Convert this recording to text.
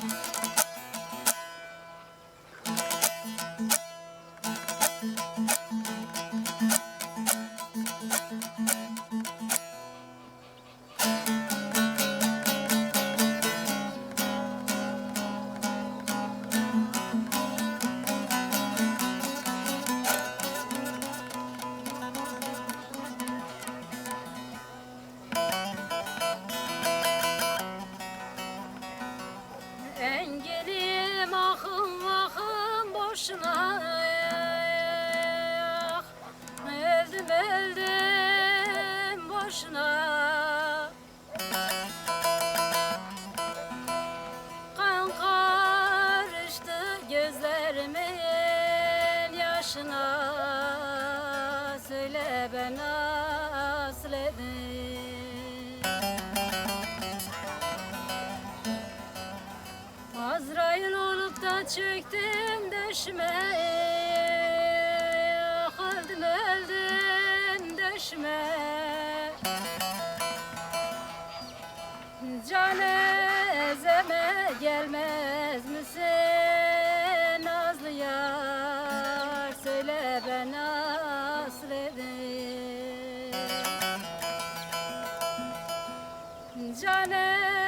Bye. Ahım ahım boşuna Öldüm öldüm boşuna. Kan karıştı gözlerimin yaşına. Söyle ben nasıl Azrail da çöktüm düşmeye Öldüm öldüm düşme Can ezeme gelmez misin? Nazlı yar söyle ben asledim Can